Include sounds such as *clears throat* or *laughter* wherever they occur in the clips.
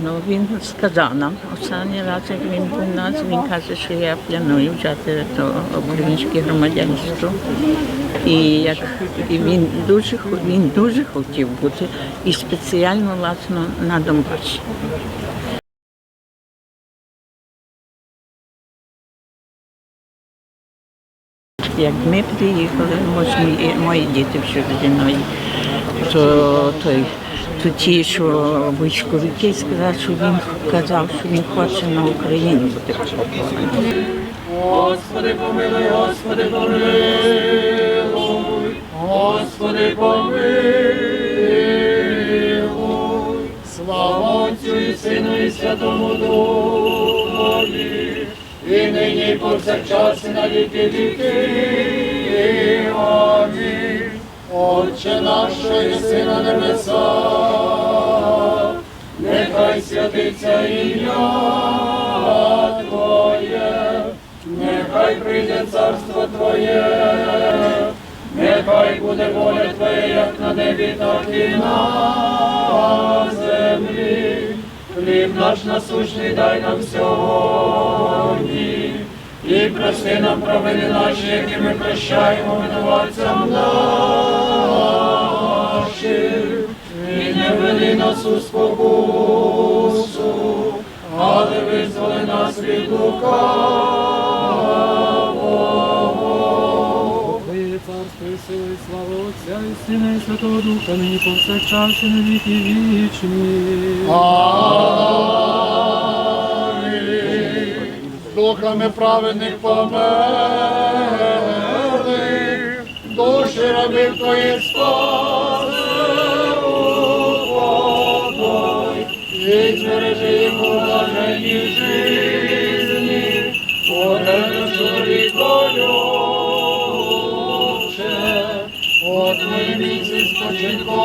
Ну, він сказав нам останній раз, він був у нас, він каже, що я планую взяти українське громадянство. І, як, і він, дуже, він дуже хотів бути і спеціально власне на Донбасі. Як ми приїхали, мої, діти всі зі мною, то, той, то ті, що військовики сказали, що він казав, що він хоче на Україні бути похований. Господи, помилуй, Господи, помилуй, Господи, помилуй. Слава Отцю і Сину і Святому Духові, і нині, і повсякчас, і на віки віки. Амінь. Отче наш, що єси на небесах, нехай святиться ім'я Твоє, нехай прийде царство Твоє, нехай буде воля Твоя, як на небі, так і на землі. Хліб наш насущний дай нам сьогодні, і прости нам провини наші, які ми прощаємо винуватцям нашим, і нас у спокусу, але визволи нас від лукавого. Твоє царство і сила, і слава Отця, і Сина, і Святого Духа, нині повсякчас і на віки вічні. Амінь. Духами праведних померли, душі рабів твоїх спаси упокой, і збережи їх у блаженній житті, Отець чоловіколюбче, от ми місяць спочинку,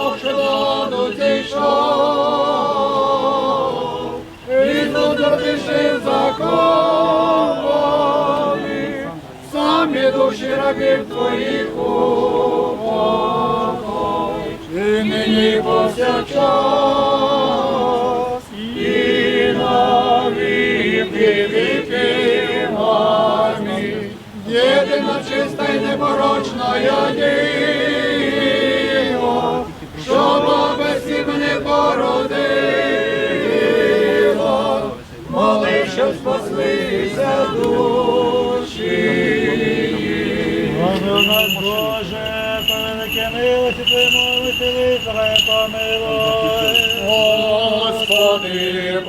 Бог, що до зійшов, затвердивши закони, самі душі рабів твоїх упокой, і нині повсякчас, і на віки. Єдина чиста й непорочна я діва, спаслися душі. Боже Боже, по велике милості молити, визволяй, помилуй. Господи, помилуй,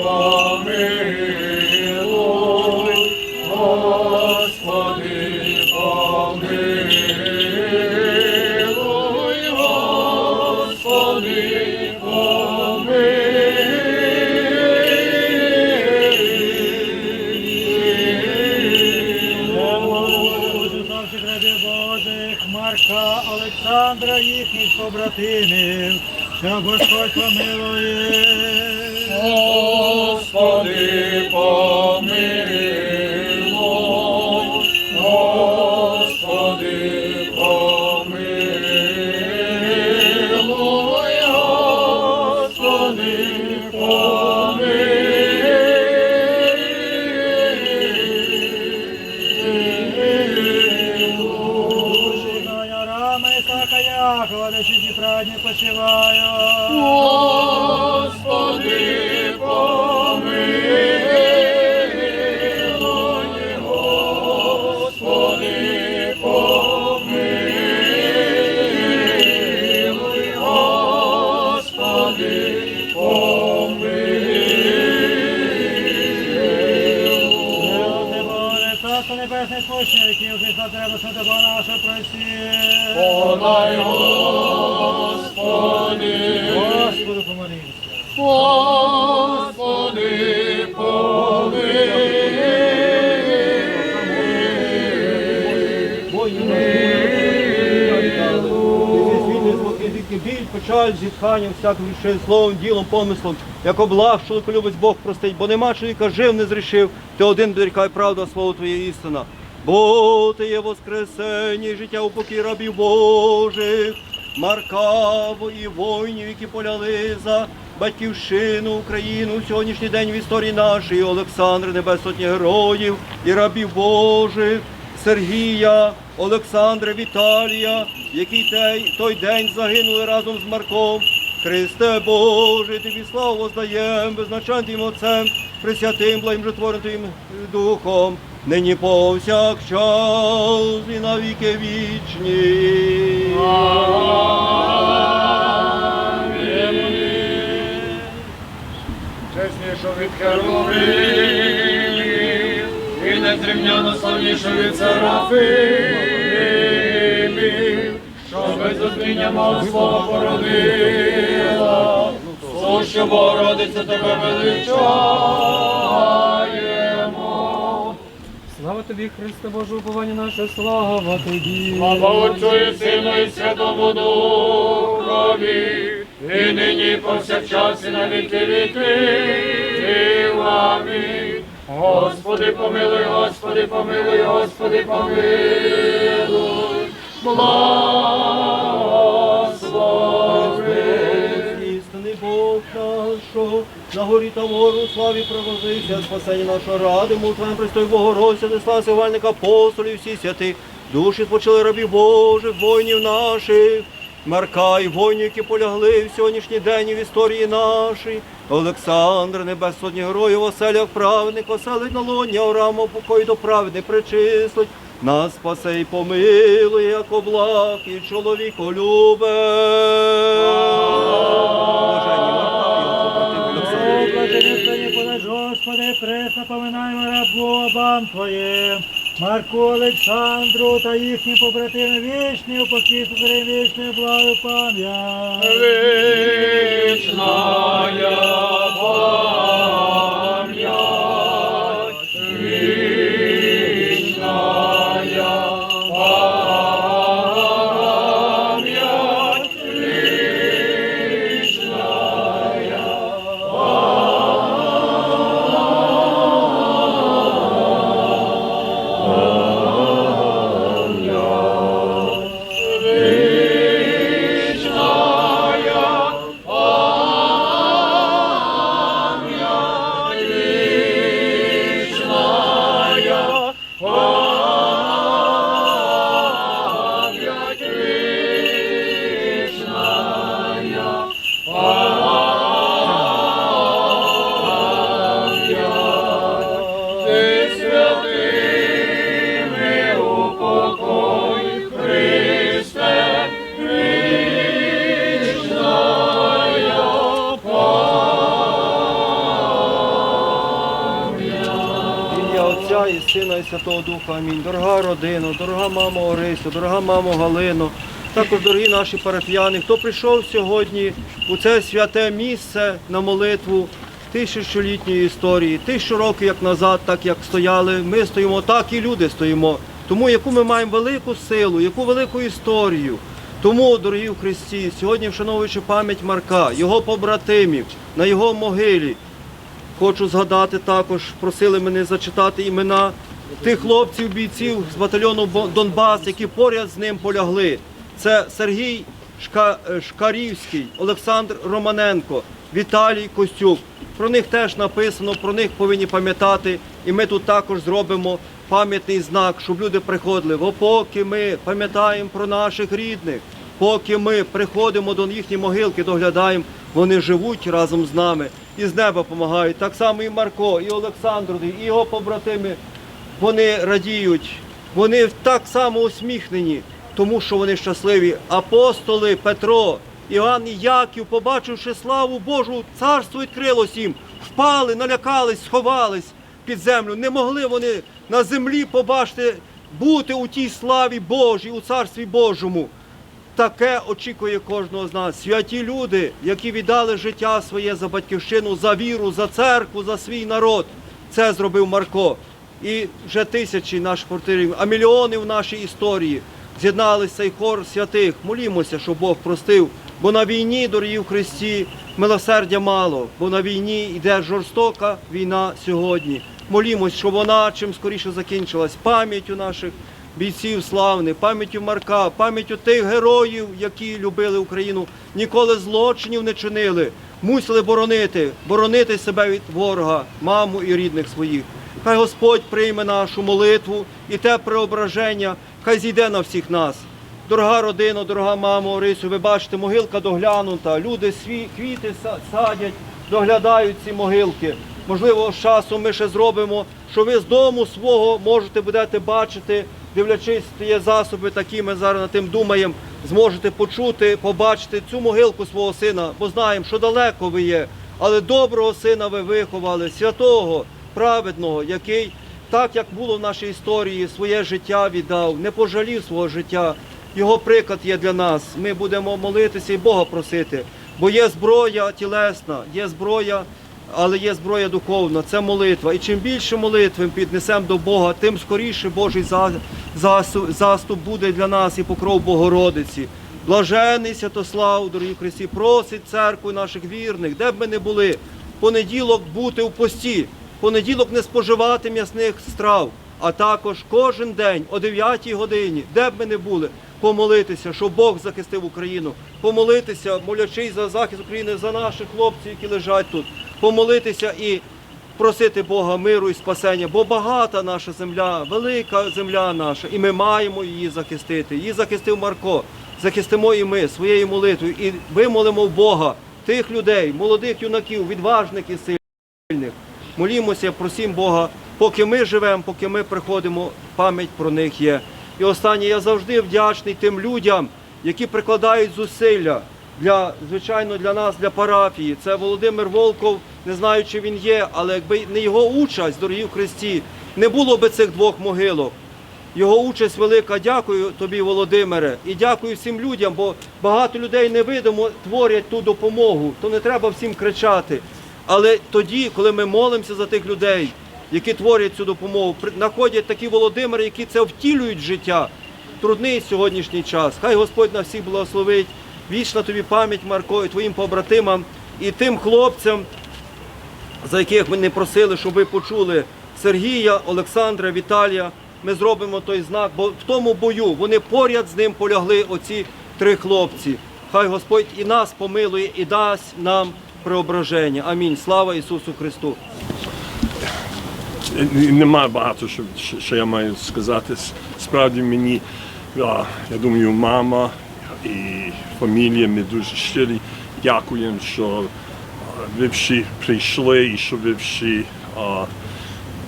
Олександра, їхніх побратимів, що Господь помилує. Якова, де ці праздні почивають. Господи, печаль, зітхання, всяким грішим словом, ділом, помислом, як облав, що любить Бог простить, бо нема чоловіка жив, не зрішив, ти один дорікай правда, слово Твоє істина. Бо ти є воскресення, життя у покій рабів Божих, Маркаво і воїнів, які поляли за батьківщину, Україну сьогоднішній день в історії нашої, Олександр, Небесотні героїв і рабів Божих. Сергія, Олександра, Віталія, які той, той день загинули разом з Марком. Христе Боже, тобі славу воздаєм, безначальним Отцем, присвятим, благим Духом, нині повсякчас і навіки вічні. Чеснішу від херовимів, і незрівняно славнішу від що без зустріння мов слово породила, сущу Богородиця тебе величаємо. Слава тобі, Христе Боже, уповання наше, слава тобі. Слава Отцю і Сину і Святому Духові, і нині і повсякчас і на віки віки. Амінь. Господи, помилуй, Господи, помилуй, Господи, помилуй. Благослови. Істинний Бог наш, що на горі та вору славі провозився, спасення нашого радиму, Твоєм Христой Богородця, де слава сигвальника апостолів, всі святи, душі спочили рабів Божих, воїнів наших, Марка і воїнів, які полягли в сьогоднішній день і в історії нашій. Олександр, небесодні героїв, оселях праведник, оселить на лоня, Орама, покой до праведник причислить. Нас спасе і помилує, як облак, і чоловіко подаж, Господи, пресно поминаємо рабу обам Твоїм, Марку Олександру та їхнім побратимам вічні у сукрем вічною благою пам'ять. Вічна память, Сина і Святого Духа. Амінь. Дорога родина, дорога мама Орисю, дорога мамо Галино, також дорогі наші парафіяни, хто прийшов сьогодні у це святе місце на молитву тисячолітньої історії, тисячу років як назад, так як стояли, ми стоїмо, так і люди стоїмо. Тому яку ми маємо велику силу, яку велику історію. Тому, дорогі в Христі, сьогодні, вшановуючи пам'ять Марка, його побратимів на його могилі, Хочу згадати також, просили мене зачитати імена тих хлопців, бійців з батальйону Донбас, які поряд з ним полягли. Це Сергій е, Шкарівський, Олександр Романенко, Віталій Костюк. Про них теж написано, про них повинні пам'ятати. І ми тут також зробимо пам'ятний знак, щоб люди приходили. Бо поки ми пам'ятаємо про наших рідних, поки ми приходимо до їхньої могилки, доглядаємо, вони живуть разом з нами і з неба допомагають. Так само і Марко, і Олександр, і його побратими. Вони радіють, вони так само усміхнені, тому що вони щасливі. Апостоли Петро, Іоанн і Яків, побачивши славу Божу, царство відкрилось їм, впали, налякались, сховались під землю. Не могли вони на землі побачити, бути у тій славі Божій, у царстві Божому. Таке очікує кожного з нас. Святі люди, які віддали життя своє за батьківщину, за віру, за церкву, за свій народ. Це зробив Марко. І вже тисячі наших портерів, а мільйони в нашій історії з'єдналися цей хор святих. Молімося, щоб Бог простив. Бо на війні, дорогі в Христі, милосердя мало, бо на війні йде жорстока війна сьогодні. Молімось, щоб вона чим скоріше закінчилась. Пам'яттю наших бійців славних, пам'яттю Марка, пам'яттю тих героїв, які любили Україну, ніколи злочинів не чинили, мусили боронити, боронити себе від ворога, маму і рідних своїх. Хай Господь прийме нашу молитву і те преображення, хай зійде на всіх нас. Дорога родина, дорога мамо, Орисю, ви бачите, могилка доглянута, люди сві квіти садять, доглядають ці могилки. Можливо, з часом ми ще зробимо, що ви з дому свого можете будете бачити, дивлячись, є засоби такі, ми зараз над тим думаємо, зможете почути, побачити цю могилку свого сина, бо знаємо, що далеко ви є, але доброго сина ви виховали, святого, праведного, який так як було в нашій історії, своє життя віддав, не пожалів свого життя. Його приклад є для нас. Ми будемо молитися і Бога просити, бо є зброя тілесна, є зброя, але є зброя духовна, це молитва. І чим більше молитви ми піднесемо до Бога, тим скоріше Божий за- заступ буде для нас і покров Богородиці. Блажений Святослав, дорогі Христі, просить церкву наших вірних, де б ми не були, понеділок бути в пості, понеділок не споживати м'ясних страв, а також кожен день о 9 годині, де б ми не були, помолитися, щоб Бог захистив Україну, помолитися, молячись за захист України, за наших хлопців, які лежать тут, помолитися і просити Бога миру і спасення, бо багата наша земля, велика земля наша, і ми маємо її захистити. Її захистив Марко, захистимо і ми своєю молитвою, і вимолимо в Бога тих людей, молодих юнаків, відважних і сильних. Молімося, просім Бога, поки ми живемо, поки ми приходимо, пам'ять про них є. І останнє, я завжди вдячний тим людям, які прикладають зусилля для, звичайно, для нас, для парафії. Це Володимир Волков, не знаю, чи він є, але якби не його участь, дорогі в Христі, не було би цих двох могилок. Його участь велика. Дякую тобі, Володимире, і дякую всім людям, бо багато людей невидимо творять ту допомогу. То не треба всім кричати. Але тоді, коли ми молимося за тих людей, які творять цю допомогу, знаходять такі Володимири, які це втілюють в життя. Трудний сьогоднішній час. Хай Господь на всіх благословить. Вічна тобі пам'ять, Марко, і твоїм побратимам, і тим хлопцям, за яких ми не просили, щоб ви почули Сергія, Олександра, Віталія. Ми зробимо той знак, бо в тому бою вони поряд з ним полягли оці три хлопці. Хай Господь і нас помилує і дасть нам преображення. Амінь. Слава Ісусу Христу. Нема багато, що, що- я маю сказати. Справді мені, я думаю, мама і фамілія ми дуже щирі. Дякуємо, що ви всі прийшли і що ви всі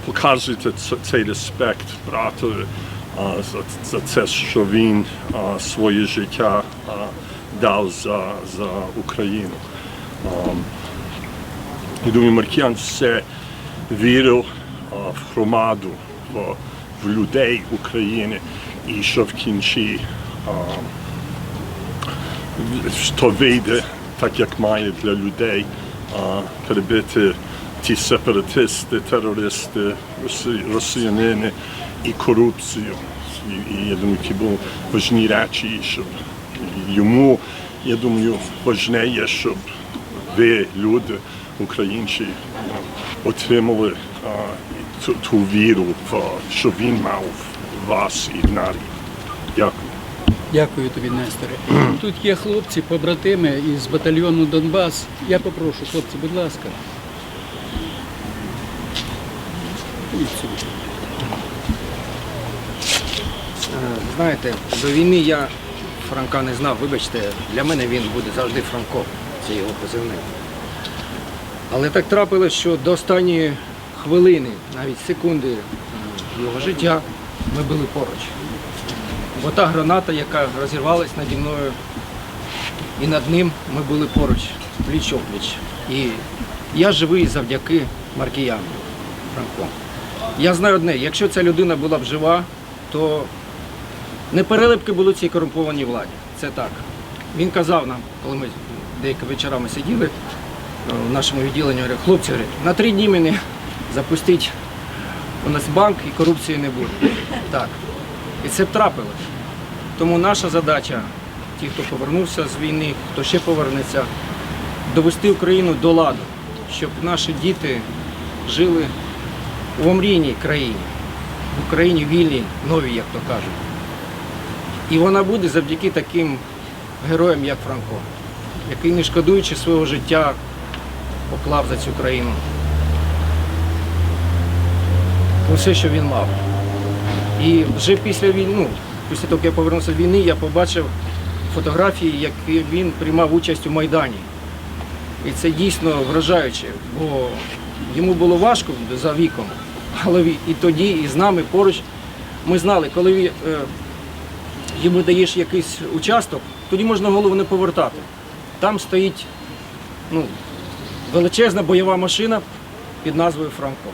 показуєте цей респект братові а, за, за це, що він своє життя дав за, за Україну. Я думаю, Маркіян все вірив в громаду, в, в людей України, і що в кінці то вийде так, як має для людей, перебити ті сепаратисти, терористи, росі- росіянини і корупцію. І, я думаю, ті були важні речі, щоб йому, я думаю, важливе, щоб ви, люди, українці, отримали ту, віру, в, що він мав в вас і в народ. Дякую. Дякую тобі, Несторе. *clears throat* Тут є хлопці, побратими із батальйону Донбас. Я попрошу, хлопці, будь ласка. Е, Знаєте, до війни я Франка не знав, вибачте, для мене він буде завжди Франко, це його позивний. Але так трапилось, що до останньої хвилини, навіть секунди е, його життя, ми були поруч. Бо та граната, яка розірвалась наді мною, і над ним ми були поруч, пліч опліч. І я живий завдяки Маркіяну Франко. Я знаю одне, якщо ця людина була б жива, то не перелипки були цій корумпованій владі. це так. Він казав нам, коли ми деякими вечорами сиділи е, в нашому відділенні, говорить, хлопці, говорить, на три дні мене запустить у нас банк і корупції не буде. Так. І це б трапилось. Тому наша задача, ті, хто повернувся з війни, хто ще повернеться, довести Україну до ладу, щоб наші діти жили в омрійній країні, в Україні вільній, новій, як то кажуть. І вона буде завдяки таким героям, як Франко, який, не шкодуючи свого життя, поклав за цю країну усе, що він мав. І вже після війни, ну, після того, як я повернувся з війни, я побачив фотографії, як він приймав участь у Майдані. І це дійсно вражаюче, бо йому було важко за віком, але і тоді, і з нами поруч ми знали, коли е, йому даєш якийсь участок, тоді можна голову не повертати. Там стоїть ну, величезна бойова машина під назвою Франко.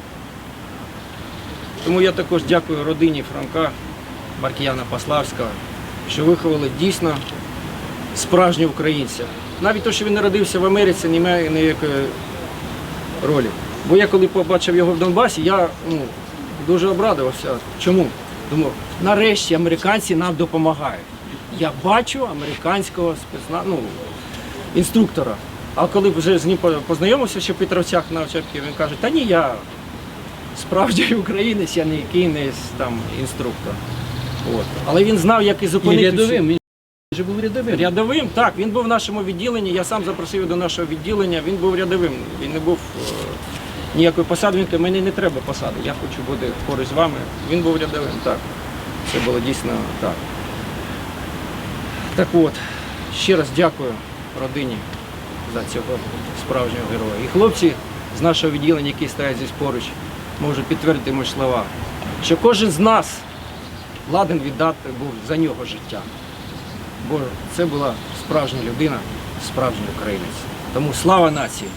Тому я також дякую родині Франка, Маркіяна Паславського, що виховали дійсно справжнього українця. Навіть те, що він народився в Америці, не має ніякої ролі. Бо я коли побачив його в Донбасі, я ну, дуже обрадувався. Чому? Думав, нарешті американці нам допомагають. Я бачу американського спецна... ну, інструктора. А коли вже з ним познайомився, ще в Петровцях на Очеркі, він каже, та ні, я справжній *laughs* українець, я не якийсь там інструктор. От. Але він знав, як і І зупинити. всю- рядовим, він же був рядовим. Рядовим, так, він був в нашому відділенні. Я сам запросив його до нашого відділення. Він був рядовим. Він не був е, ніякої посади. Він каже, мені не треба посади. Я хочу бути поруч з вами. Він був рядовим, так. Це було дійсно так. Так от, ще раз дякую родині за цього справжнього героя. І хлопці з нашого відділення, які стоять здесь поруч, можуть підтвердити мої слова, що кожен з нас ладен віддати був за нього життя. Бо це була справжня людина, справжній українець. Тому слава нації!